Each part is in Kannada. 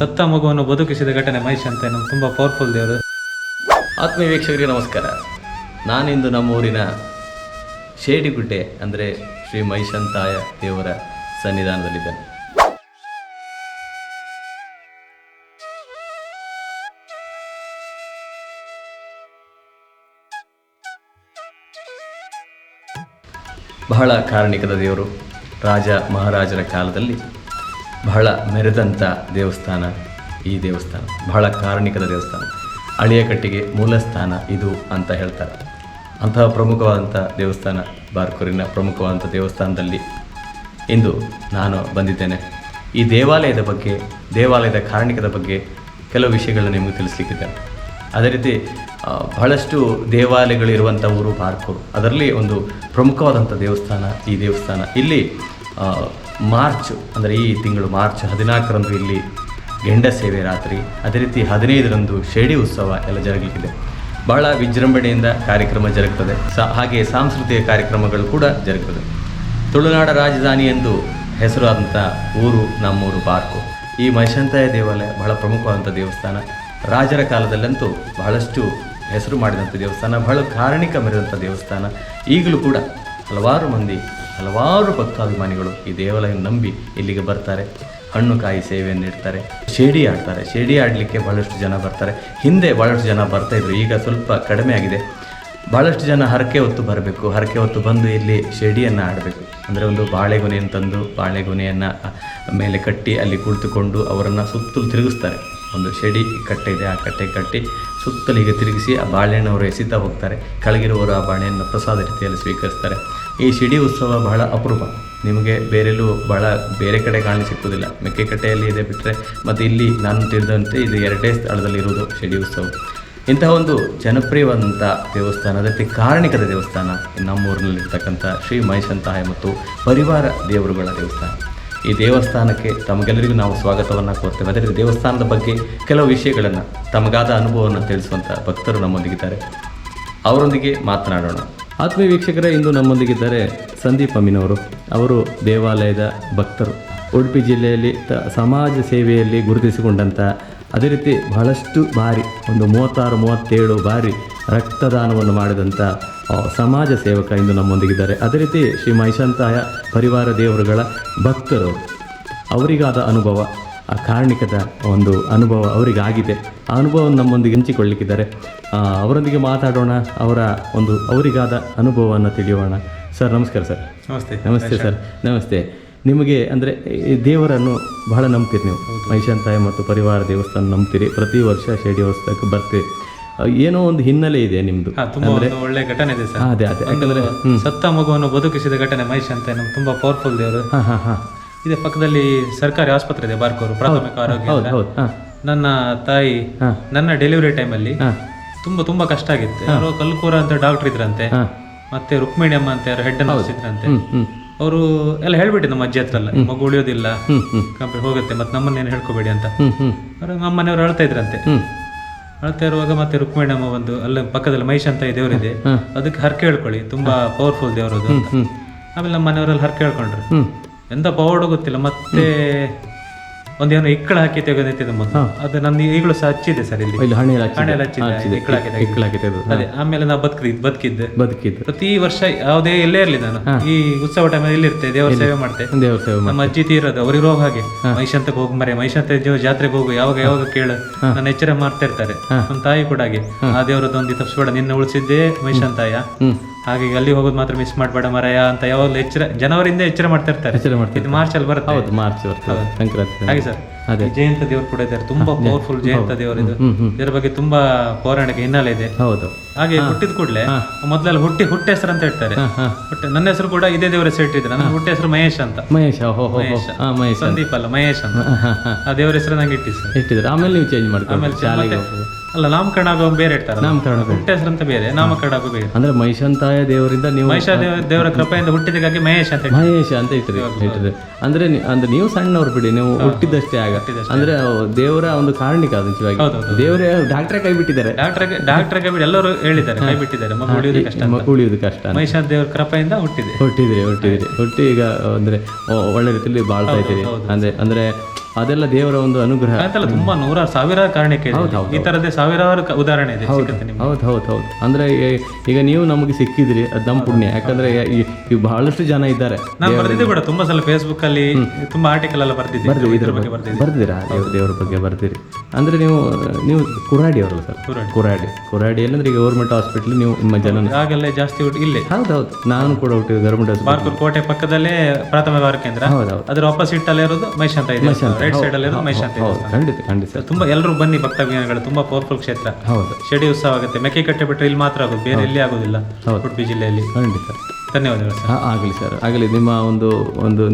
ಸತ್ತ ಮಗುವನ್ನು ಬದುಕಿಸಿದ ಘಟನೆ ಮಹೇಶ್ ಅಂತ ನಮ್ಮ ತುಂಬ ಪವರ್ಫುಲ್ ದೇವರು. ಆತ್ಮೀಯ ವೀಕ್ಷಕರಿಗೆ ನಮಸ್ಕಾರ. ನಾನಿಂದು ನಮ್ಮೂರಿನ ಶೇಡಿಗುಡ್ಡೆ ಅಂದರೆ ಶ್ರೀ ಮಹಿಷಂತಾಯ ದೇವರ ಸನ್ನಿಧಾನದಲ್ಲಿದ್ದೇನೆ. ಬಹಳ ಕಾರಣಿಕದ ದೇವರು ರಾಜ ಮಹಾರಾಜರ ಕಾಲದಲ್ಲಿ ಬಹಳ ಮೆರೆದಂಥ ದೇವಸ್ಥಾನ ಈ ದೇವಸ್ಥಾನ, ಬಹಳ ಕಾರಣಿಕದ ದೇವಸ್ಥಾನ. ಅಳಿಯ ಕಟ್ಟಿಗೆ ಮೂಲ ಸ್ಥಾನ ಇದು ಅಂತ ಹೇಳ್ತಾರೆ. ಅಂತಹ ಪ್ರಮುಖವಾದಂಥ ದೇವಸ್ಥಾನ ಬಾರ್ಕೂರಿನ ಪ್ರಮುಖವಾದಂಥ ದೇವಸ್ಥಾನದಲ್ಲಿ ಇಂದು ನಾನು ಬಂದಿದ್ದೇನೆ. ಈ ದೇವಾಲಯದ ಬಗ್ಗೆ, ದೇವಾಲಯದ ಕಾರಣಿಕದ ಬಗ್ಗೆ ಕೆಲವು ವಿಷಯಗಳನ್ನು ನಿಮಗೆ ತಿಳಿಸ್ಲಿಕ್ಕಿದ್ದೇನೆ ಅದೇ ರೀತಿ ಬಹಳಷ್ಟು ದೇವಾಲಯಗಳಿರುವಂಥ ಊರು ಬಾರ್ಕೂರು. ಅದರಲ್ಲಿ ಒಂದು ಪ್ರಮುಖವಾದಂಥ ದೇವಸ್ಥಾನ ಈ ದೇವಸ್ಥಾನ. ಇಲ್ಲಿ ಮಾರ್ಚ್, ಅಂದರೆ ಈ ತಿಂಗಳು ಮಾರ್ಚ್ ಹದಿನಾಲ್ಕರಂದು ಇಲ್ಲಿ ಗೆಂಡ ಸೇವೆ ರಾತ್ರಿ. ಅದೇ ರೀತಿ ಹದಿನೈದರಂದು ಶೇಡಿ ಉತ್ಸವ ಎಲ್ಲ ಜರುಗಲಿಕ್ಕಿದೆ. ಬಹಳ ವಿಜೃಂಭಣೆಯಿಂದ ಕಾರ್ಯಕ್ರಮ ಜರುಗ್ತದೆ. ಸಾ, ಹಾಗೆ ಸಾಂಸ್ಕೃತಿಕ ಕಾರ್ಯಕ್ರಮಗಳು ಕೂಡ ಜರುಗ್ತದೆ. ತುಳುನಾಡ ರಾಜಧಾನಿ ಎಂದು ಹೆಸರಾದಂಥ ಊರು ನಮ್ಮೂರು ಪಾರ್ಕು. ಈ ಮಹಿಷಂತಾಯ ದೇವಾಲಯ ಬಹಳ ಪ್ರಮುಖವಾದಂಥ ದೇವಸ್ಥಾನ. ರಾಜರ ಕಾಲದಲ್ಲಂತೂ ಬಹಳಷ್ಟು ಹೆಸರು ಮಾಡಿದಂಥ ದೇವಸ್ಥಾನ, ಬಹಳ ಕಾರಣಿಕ ಮೆರೆದಂಥ ದೇವಸ್ಥಾನ. ಈಗಲೂ ಕೂಡ ಹಲವಾರು ಮಂದಿ ಹಲವಾರು ಭಕ್ತಾಭಿಮಾನಿಗಳು ಈ ದೇವಾಲಯ ನಂಬಿ ಇಲ್ಲಿಗೆ ಬರ್ತಾರೆ. ಹಣ್ಣು ಕಾಯಿ ಸೇವೆಯನ್ನು ಇಡ್ತಾರೆ. ಶೇಡಿ ಆಡ್ತಾರೆ. ಶೇಡಿ ಆಡಲಿಕ್ಕೆ ಭಾಳಷ್ಟು ಜನ ಬರ್ತಾರೆ. ಹಿಂದೆ ಭಾಳಷ್ಟು ಜನ ಬರ್ತಾ ಇದ್ರು. ಈಗ ಸ್ವಲ್ಪ ಕಡಿಮೆ ಆಗಿದೆ. ಭಾಳಷ್ಟು ಜನ ಹರಕೆ ಹೊತ್ತು ಬರಬೇಕು. ಹರಕೆ ಹೊತ್ತು ಬಂದು ಇಲ್ಲಿ ಶೇಡಿಯನ್ನು ಆಡಬೇಕು. ಅಂದರೆ ಒಂದು ಬಾಳೆಗೊನೆಯನ್ನು ತಂದು ಬಾಳೆಗೊನೆಯನ್ನು ಮೇಲೆ ಕಟ್ಟಿ ಅಲ್ಲಿ ಕುಳಿತುಕೊಂಡು ಅವರನ್ನು ಸುತ್ತಲೂ ತಿರುಗಿಸ್ತಾರೆ. ಒಂದು ಶೆಡಿ ಕಟ್ಟೆ ಇದೆ. ಆ ಕಟ್ಟೆ ಕಟ್ಟಿ ಸುತ್ತಲೂ ಹೀಗೆ ತಿರುಗಿಸಿ ಆ ಬಾಳೆಹಣ್ಣು ಅವರು ಎಸಿತಾ ಹೋಗ್ತಾರೆ. ಕೆಳಗಿರುವವರು ಆ ಬಾಳೆಹಣ್ಣು ಪ್ರಸಾದ ರೀತಿಯಲ್ಲಿ ಸ್ವೀಕರಿಸ್ತಾರೆ. ಈ ಶಿಡಿ ಉತ್ಸವ ಬಹಳ ಅಪರೂಪ. ನಿಮಗೆ ಬೇರೆಲ್ಲೂ ಬಹಳ ಬೇರೆ ಕಡೆ ಕಾಣಲಿ ಸಿಕ್ಕುವುದಿಲ್ಲ ಮೆಕ್ಕೆಕಟ್ಟೆಯಲ್ಲಿ ಇದೆ ಬಿಟ್ಟರೆ ಮತ್ತು ಇಲ್ಲಿ ನಾನು ತಿಳಿದಂತೆ ಇದು ಎರಡೇ ಸ್ಥಳದಲ್ಲಿರುವುದು ಶಿಡಿ ಉತ್ಸವ. ಇಂತಹ ಒಂದು ಜನಪ್ರಿಯವಾದಂಥ ದೇವಸ್ಥಾನ, ಅದಕ್ಕೆ ಕಾರಣಿಕದ ದೇವಸ್ಥಾನ ನಮ್ಮೂರಿನಲ್ಲಿರ್ತಕ್ಕಂಥ ಶ್ರೀ ಮಹೇಶಂತಾಯ ಮತ್ತು ಪರಿವಾರ ದೇವರುಗಳ ದೇವಸ್ಥಾನ. ಈ ದೇವಸ್ಥಾನಕ್ಕೆ ತಮಗೆಲ್ಲರಿಗೂ ನಾವು ಸ್ವಾಗತವನ್ನು ಕೋರ್ತೇವೆ. ಅದೇ ರೀತಿ ದೇವಸ್ಥಾನದ ಬಗ್ಗೆ ಕೆಲವು ವಿಷಯಗಳನ್ನು ತಮಗಾದ ಅನುಭವವನ್ನು ತಿಳಿಸುವಂಥ ಭಕ್ತರು ನಮ್ಮೊಂದಿಗಿದ್ದಾರೆ. ಅವರೊಂದಿಗೆ ಮಾತನಾಡೋಣ. ಆತ್ಮೀಯ ವೀಕ್ಷಕರೇ, ಇಂದು ನಮ್ಮೊಂದಿಗಿದ್ದಾರೆ ಸಂದೀಪ್ ಅಮೀನವರು ಅವರು ದೇವಾಲಯದ ಭಕ್ತರು. ಉಡುಪಿ ಜಿಲ್ಲೆಯಲ್ಲಿ ತ- ಸಮಾಜ ಸೇವೆಯಲ್ಲಿ ಗುರುತಿಸಿಕೊಂಡಂಥ ಅದೇ ರೀತಿ ಬಹಳಷ್ಟು ಬಾರಿ, ಒಂದು ಮೂವತ್ತಾರು, ಮೂವತ್ತೇಳು ಬಾರಿ ರಕ್ತದಾನವನ್ನು ಮಾಡಿದಂಥ ಸಮಾಜ ಸೇವಕ ಎಂದು ನಮ್ಮೊಂದಿಗಿದ್ದಾರೆ. ಅದೇ ರೀತಿ ಶ್ರೀ ಮೈಶಂತಾಯ ಪರಿವಾರ ದೇವರುಗಳ ಭಕ್ತರು ಅವರಿಗಾದ ಅನುಭವ ಆ ಕಾರಣಿಕದ ಒಂದು ಅನುಭವ ಅವರಿಗಾಗಿದೆ. ಆ ಅನುಭವವನ್ನು ನಮ್ಮೊಂದಿಗೆ ಹಂಚಿಕೊಳ್ಳಿಕ್ಕಿದ್ದಾರೆ. ಅವರೊಂದಿಗೆ ಮಾತಾಡೋಣ ಅವರ ಒಂದು ಅವರಿಗಾದ ಅನುಭವವನ್ನು ತಿಳಿಯೋಣ. ಸರ್ ನಮಸ್ಕಾರ ಸರ್. ನಮಸ್ತೆ. ನಮಸ್ತೆ ಸರ್. ನಮಸ್ತೆ. ನಿಮಗೆ ಅಂದರೆ ದೇವರನ್ನು ಬಹಳ ನಂಬ್ತೀರಿ ನೀವು. ಮೈಶಾಂತಾಯ ಮತ್ತು ಪರಿವಾರ ದೇವಸ್ಥಾನ ನಂಬ್ತೀರಿ. ಪ್ರತಿ ವರ್ಷ ಶಿರಡಿ ವರ್ಷಕ್ಕೆ ಬರ್ತೀರಿ. ಏನೋ ಒಂದು ಹಿನ್ನೆಲೆ ಇದೆ ನಿಮ್ದು. ಒಳ್ಳೆ ಘಟನೆ ಇದೆ ಸರ್. ಅದೇ ಅದೇ. ಯಾಕಂದ್ರೆ ಸತ್ತ ಮಗುವನ್ನು ಬದುಕಿಸಿದ ಘಟನೆ ಮಹೇಶ್ ಅಂತ ನಮ್ಗೆ ತುಂಬಾ ಪವರ್ಫುಲ್ ದೇವರು. ಇದೆ ಪಕ್ಕದಲ್ಲಿ ಸರ್ಕಾರಿ ಆಸ್ಪತ್ರೆ ಇದೆ ಬಾರ್ಕೋರು ಪ್ರಾಥಮಿಕ ಆರೋಗ್ಯ ನನ್ನ ತಾಯಿ ನನ್ನ ಡೆಲಿವರಿ ಟೈಮಲ್ಲಿ ತುಂಬಾ ತುಂಬಾ ಕಷ್ಟ ಆಗಿತ್ತು. ಯಾರೋ ಕಲ್ಕೂರ ಅಂತ ಡಾಕ್ಟರ್ ಇದ್ರಂತೆ. ಮತ್ತೆ ರುಕ್ಮಿಣಿ ಅಮ್ಮ ಅಂತ ಯಾರು ಹೆಡ್ ನರ್ಸ್ ಇದ್ರಂತೆ. ಅವರು ಎಲ್ಲ ಹೇಳ್ಬಿಟ್ಟು ನಮ್ಮ ಅಜ್ಜಿ ಹತ್ರ ಎಲ್ಲ ಮಗು ಉಳಿಯೋದಿಲ್ಲ. ಹೋಗುತ್ತೆ ಮತ್ತೆ ನಮ್ಮನ್ನೇನು ಹೇಳ್ಕೋಬೇಡಿ ಅಂತ. ಹೇಳ್ತಾ ಅವ್ರ ಅಳ್ತಾ ಇದ್ರಂತೆ. ಅಳ್ತಾ ಇರುವಾಗ ಮತ್ತೆ ರುಕ್ಮಿಣಿ ಅಮ್ಮ ಒಂದು ಅಲ್ಲ ಪಕ್ಕದಲ್ಲಿ ಮಹಿಷ್ ಅಂತ ಈ ದೇವರಿದೆ. ಅದಕ್ಕೆ ಹರಕೆ ಹೇಳ್ಕೊಳ್ಳಿ. ತುಂಬಾ ಪವರ್ಫುಲ್ ದೇವರದು ಆಮೇಲೆ ನಮ್ಮ ಮನೆಯವರಲ್ಲಿ ಹರಕೆ ಹೇಳ್ಕೊಂಡ್ರು. ಎಂತ ಪವರ್ಡ್ ಗೊತ್ತಿಲ್ಲ. ಮತ್ತೆ ಒಂದೇನೋ ಇಕ್ಕಳ ಹಾಕಿ ತೆಗೆದಿತ್ತಿದೆ ಮೊದಲು. ಅದು ನಂದು ಈಗಲೂ ಸಹ ಹಚ್ಚಿದೆ ಸರ್ ಇಲ್ಲಿ. ಇಲ್ಲಿ ಹಚ್ಚಿದೆ. ಹಣೆಯಲ್ಲಿ ಹಚ್ಚಿದೆ ಹಚ್ಚಿದೆ. ಇಕ್ಕಳ ಹಾಕಿ ತೆಗೆದು. ಅದೇ ಆಮೇಲೆ ನಾ ಬದುಕಿದ್ ಬದುಕಿದ್ದೆ. ಬದುಕಿದ್ದು. ಪ್ರತಿ ವರ್ಷ ಯಾವುದೇ ಎಲ್ಲೇ ಇರಲಿ ನಾನು. ಈ ಉತ್ಸವ ದೇವರ ಸೇವೆ ಮಾಡ್ತೆ ದೇವ್ರ ಸೇವೆ ಮಾಡಿ ನಮ್ಮ ಅಜ್ಜಿ ತೀರೋದು ಅವ್ರಿಗೆ ರೋಗ ಹಾಗೆ. ಮೈಶಂತಕ್ಕೆ ಹೋಗಿ ಮರೆ ಮೈಶಂತ ದೇವ್ರ ಜಾತ್ರೆಗೆ ಹೋಗು ಯಾವಾಗ ಯಾವಾಗ ಕೇಳು. ನನ್ನ ಎಚ್ಚರ ಮಾಡ್ತಾ ಇರ್ತಾರೆ. ನಮ್ಮ ತಾಯಿ ಕೂಡ ಹಾಗೆ. ಆ ಒಂದು ತಪ್ಪಿಸ್ಬೇಡ. ನಿನ್ನ ಉಳಿಸಿದ್ದೇ ಮೈಶಂತಾಯ ಹಾಗೆ ಅಲ್ಲಿ ಹೋಗೋದು ಮಾತ್ರ ಮಿಸ್ ಮಾಡಬೇಡ ಮರಯ ಅಂತ ಯಾವಾಗಲೂ ಎಚ್ಚರ ಜನವರಿಂದ ಎಚ್ಚರ ಮಾಡ್ತಾ ಇರ್ತಾರೆ. ಎಚ್ಚರ ಮಾಡ್ತೀವಿ ಇದು ಮಾರ್ಚ್ ಅಲ್ಲಿ ಬರುತ್ತೆ. ಹೌದು ಮಾರ್ಚ್ ಬರ್ತದೆ. ಸಂಕ್ರಾಂತಿ ಹಾಗೆ ಸರ್ ಅದೇ. ಜಯಂತ ದೇವರು ಕೂಡ ಇದ್ದಾರೆ. ತುಂಬಾ ಪವರ್ಫುಲ್ ಜಯಂತ ದೇವರು ಇದು. ಇದರ ಬಗ್ಗೆ ತುಂಬಾ ಪೌರಾಣಿಕ ಹಿನ್ನೆಲೆ ಇದೆ. ಹೌದು. ಹಾಗೆ ಹುಟ್ಟಿದ ಕೂಡಲೇ ಮೊದಲೆಲ್ಲ ಹುಟ್ಟಿ ಹುಟ್ಟ ಹೆಸರು ಅಂತ ಹೇಳ್ತಾರೆ. ನನ್ನ ಹೆಸರು ಕೂಡ ಇದೇ ದೇವರ ಹೆಸರು ಇಟ್ಟಿದ್ರೆ ನನ್ನ ಹುಟ್ಟ ಹೆಸರು ಮಹೇಶ್ ಅಂತ. ಮಹೇಶ್ ಮಹೇಶ. ಸಂದೀಪ್ ಅಲ್ಲ ಮಹೇಶ್ ಅಂತ. ಆ ದೇವರ ಹೆಸರು ನಂಗೆ ಇಟ್ಟಿದ್ರು ಇಟ್ಟಿದ್ರು ಆಮೇಲೆ ನೀವು ಚೇಂಜ್ ಮಾಡ್ಕೊಂಡು ಆಮೇಲೆ ಅಲ್ಲ ನಾಮಕರಣ ಆಗೋ ಬೇರೆ ಇರ್ತಾರೆ ನಾಮಕರಣ ಬೇರೆ. ಹುಟ್ಟ ಹೆಸರು ಅಂತ ಬೇರೆ ನಾಮಕರಣ ಆಗೋ ಬೇರೆ. ಅಂದ್ರೆ ಮಹಿಷಂತಾಯ ದೇವರಿಂದ ನೀವು ಮಹಿಷ ದೇವರ ಕೃಪೆಯಿಂದ ಹುಟ್ಟಿದಕ್ಕಾಗಿ ಮಹೇಶ್ ಅಂತ ಮಹೇಶ್ ಅಂತ ಇಟ್ಟಿದ್ರೆ ಇವಾಗ ಅಂದ್ರೆ ಅಂದ್ರೆ ನೀವು ಸಣ್ಣವ್ರು ಬಿಡಿ ನೀವು ಹುಟ್ಟಿದಷ್ಟೇ ಆಗ. ಅಂದ್ರೆ ದೇವರ ಒಂದು ಕಾರಣಿಕ ಅದು ನಿಜವಾಗಿ. ದೇವರೇ ಡಾಕ್ಟ್ರೇ ಕೈ ಬಿಟ್ಟಿದ್ದಾರೆ. ಡಾಕ್ಟರ್ ಡಾಕ್ಟರ್ ಕೈ ಬಿಟ್ಟು ಎಲ್ಲರೂ ಹೇಳಿದ್ದಾರೆ ಕೈ ಬಿಟ್ಟಿದ್ದಾರೆ ಮಗು ಉಳಿಯೋದು ಕಷ್ಟ ಉಳಿಯುವುದು ಕಷ್ಟ. ಮಹೇಶ ದೇವರ ಕೃಪೆಯಿಂದ ಹುಟ್ಟಿದೆ. ಹುಟ್ಟಿದ್ರಿ ಹುಟ್ಟಿದ್ರಿ. ಹುಟ್ಟಿ ಈಗ ಅಂದ್ರೆ ಒಳ್ಳೆ ರೀತಿಯಲ್ಲಿ ಬಾಳ್ತಾ ಇದ್ದೀರಿ. ಅಂದ್ರೆ ಅಂದ್ರೆ ಅದೆಲ್ಲ ದೇವರ ಒಂದು ಅನುಗ್ರಹ. ತುಂಬಾ ನೂರಾರು ಸಾವಿರಾರು ಕಾರಣಕ್ಕೆ. ಈ ತರದೇ ಸಾವಿರಾರು ಉದಾಹರಣೆ ಇದೆ ಹೌದು ಹೌದು ಹೌದು ಅಂದ್ರೆ ಈಗ ನೀವು ನಮಗೆ ಸಿಕ್ಕಿದ್ರಿ ಅದು ನಮ್ಮ ಪುಣ್ಯ. ಯಾಕಂದ್ರೆ ಈ- ಬಹಳಷ್ಟು ಜನ ಇದ್ದಾರೆ. ನಾನು ಬರ್ದಿದ್ದೆ ಕೂಡ ತುಂಬಾ ಸಲ ಫೇಸ್ಬುಕ್ ಅಲ್ಲಿ ತುಂಬಾ ಆರ್ಟಿಕಲ್ ಎಲ್ಲ ಬರ್ದಿದ್ದೆ. ಇದ್ರ ಬಗ್ಗೆ ಬರ್ದಿದ್ದೀರಾ ಬರ್ದಿರಾ? ದೇವ್ರ ಬಗ್ಗೆ ಬರ್ತೀರಿ ಅಂದ್ರೆ ನೀವು ನೀವು ಕುರಾಡಿ ಅವರಲ್ಲ ಸರ್? ಕುರಾಡಿ. ಕುರಾಡಿ. ಅಂದ್ರೆ ಈಗ ಗೌರ್ಮೆಂಟ್ ಹಾಸ್ಪಿಟಲ್ ನೀವು ನಿಮ್ಮ ಜನ ಆಗಲ್ಲೇ ಜಾಸ್ತಿ ಹುಟ್ಟು ಇಲ್ಲೇ. ಹೌದು ಹೌದು. ನಾನು ಕೂಡ ಹುಟ್ಟಿದ್ದು ಗೌರ್ಮೆಂಟ್ ಹಾಸ್ಪಿಟಲ್ ಕೋಟೆ ಪಕ್ಕದಲ್ಲೇ ಪ್ರಾಥಮಿಕ ಆರೋಗ್ಯ ಕೇಂದ್ರ. ಹೌದು ಹೌದು. ಅದ್ರ ಆಪೋಸಿಟ್ ಅಲ್ಲಿ ಇರೋದು ಮೈಶಾಂತ ಇದೆ. ರೈಟ್ ಸೈಡ್ ಅಲ್ಲಿ ಹೌದು ಖಂಡಿತ ಖಂಡಿತ. ಸರ್ ತುಂಬಾ ಎಲ್ಲರೂ ಬನ್ನಿ ಭಕ್ತಾಭಿಮಾನಿಗಳು ತುಂಬಾ ಪವರ್ಫುಲ್ ಕ್ಷೇತ್ರ. ಹೌದು. ಶೆಡಿ ಉತ್ಸವ ಆಗುತ್ತೆ. ಮೆಕ್ಕೆ ಕಟ್ಟೆ ಬಿಟ್ಟರೆ ಇಲ್ಲಿ ಮಾತ್ರ ಆಗೋದು ಬೇರೆ ಎಲ್ಲಿ ಆಗೋದಿಲ್ಲ ಉಡುಪಿ ಜಿಲ್ಲೆಯಲ್ಲಿ. ಖಂಡಿತ. ಧನ್ಯವಾದಗಳು ಸರ್. ಹಾ, ಆಗಲಿ ಸರ್ ಆಗಲಿ. ನಿಮ್ಮ ಒಂದು ಒಂದು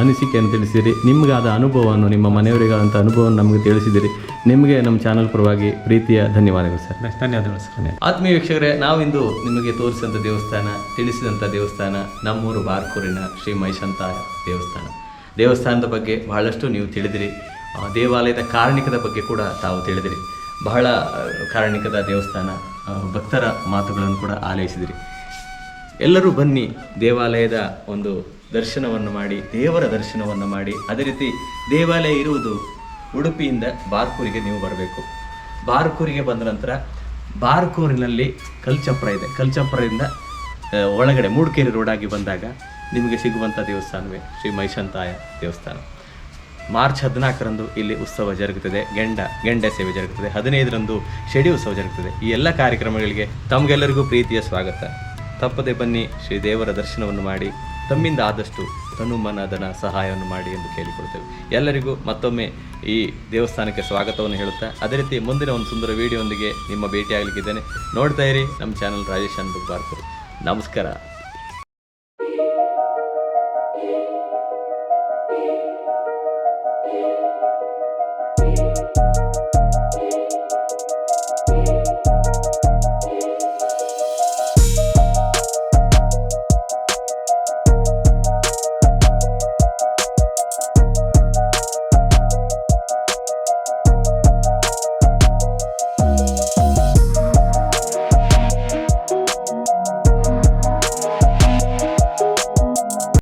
ಅನಿಸಿಕೆಯನ್ನು ತಿಳಿಸಿದಿರಿ ನಿಮಗಾದ ಅನುಭವವನ್ನು ನಿಮ್ಮ ಮನೆಯವರಿಗಾದಂಥ ಅನುಭವವನ್ನು ನಮಗೆ ತಿಳಿಸಿದಿರಿ. ನಿಮಗೆ ನಮ್ಮ ಚಾನಲ್ ಪರವಾಗಿ ಪ್ರೀತಿಯ ಧನ್ಯವಾದಗಳು ಸರ್. ಧನ್ಯವಾದಗಳು ಸರ್. ಆತ್ಮೀಯ ವೀಕ್ಷಕರೇ ನಾವಿಂದು ನಿಮಗೆ ತೋರಿಸಿದಂಥ ದೇವಸ್ಥಾನ ತಿಳಿಸಿದಂಥ ದೇವಸ್ಥಾನ ನಮ್ಮೂರು ಬಾರ್ಕೂರಿನ ಶ್ರೀ ಮೈಶಂತ ದೇವಸ್ಥಾನ. ದೇವಸ್ಥಾನದ ಬಗ್ಗೆ ಬಹಳಷ್ಟು ನೀವು ತಿಳಿದಿರಿ. ದೇವಾಲಯದ ಕಾರಣಿಕದ ಬಗ್ಗೆ ಕೂಡ ತಾವು ತಿಳಿದಿರಿ. ಬಹಳ ಕಾರಣಿಕದ ದೇವಸ್ಥಾನ ಭಕ್ತರ ಮಾತುಗಳನ್ನು ಕೂಡ ಆಲೈಸಿದಿರಿ. ಎಲ್ಲರೂ ಬನ್ನಿ ದೇವಾಲಯದ ಒಂದು ದರ್ಶನವನ್ನು ಮಾಡಿ, ದೇವರ ದರ್ಶನವನ್ನು ಮಾಡಿ. ಅದೇ ರೀತಿ ದೇವಾಲಯ ಇರುವುದು ಉಡುಪಿಯಿಂದ ಬಾರ್ಕೂರಿಗೆ ನೀವು ಬರಬೇಕು. ಬಾರ್ಕೂರಿಗೆ ಬಂದ ನಂತರ ಬಾರ್ಕೂರಿನಲ್ಲಿ ಕಲ್ಚಪ್ರ ಇದೆ. ಕಲ್ಚಪ್ರದಿಂದ ಒಳಗಡೆ ಮೂಡ್ಕೇರಿ ರೋಡಾಗಿ ಬಂದಾಗ ನಿಮಗೆ ಸಿಗುವಂಥ ದೇವಸ್ಥಾನವೇ ಶ್ರೀ ಮೈಶಂತಾಯ ದೇವಸ್ಥಾನ. ಮಾರ್ಚ್ ಹದಿನಾಲ್ಕರಂದು ಇಲ್ಲಿ ಉತ್ಸವ ಜರುಗುತ್ತದೆ, ಗೆಂಡ ಗೆಂಡ ಸೇವೆ ಜರುಗುತ್ತದೆ, ಹದಿನೈದರಂದು ಶೆಡಿ ಉತ್ಸವ ಜರುಗುತ್ತದೆ. ಈ ಎಲ್ಲ ಕಾರ್ಯಕ್ರಮಗಳಿಗೆ ತಮಗೆಲ್ಲರಿಗೂ ಪ್ರೀತಿಯ ಸ್ವಾಗತ. ತಪ್ಪದೆ ಬನ್ನಿ, ಶ್ರೀ ದೇವರ ದರ್ಶನವನ್ನು ಮಾಡಿ, ತಮ್ಮಿಂದ ಆದಷ್ಟು ತನು ಮನ ಧನ ಸಹಾಯವನ್ನು ಮಾಡಿ ಎಂದು ಕೇಳಿಕೊಡ್ತೇವೆ ಎಲ್ಲರಿಗೂ ಮತ್ತೊಮ್ಮೆ ಈ ದೇವಸ್ಥಾನಕ್ಕೆ ಸ್ವಾಗತವನ್ನು ಹೇಳುತ್ತಾ, ಅದೇ ರೀತಿ ಮುಂದಿನ ಒಂದು ಸುಂದರ ವಿಡಿಯೋದೊಂದಿಗೆ ನಿಮ್ಮ ಭೇಟಿಯಾಗಲಿಕ್ಕಿದ್ದೇನೆ. ನೋಡ್ತಾ ಇರಿ ನಮ್ಮ ಚಾನಲ್ ರಾಜೇಶ್ ಅನ್ಬುಕ್ ಬಾರ್ಕೂರು. ನಮಸ್ಕಾರ.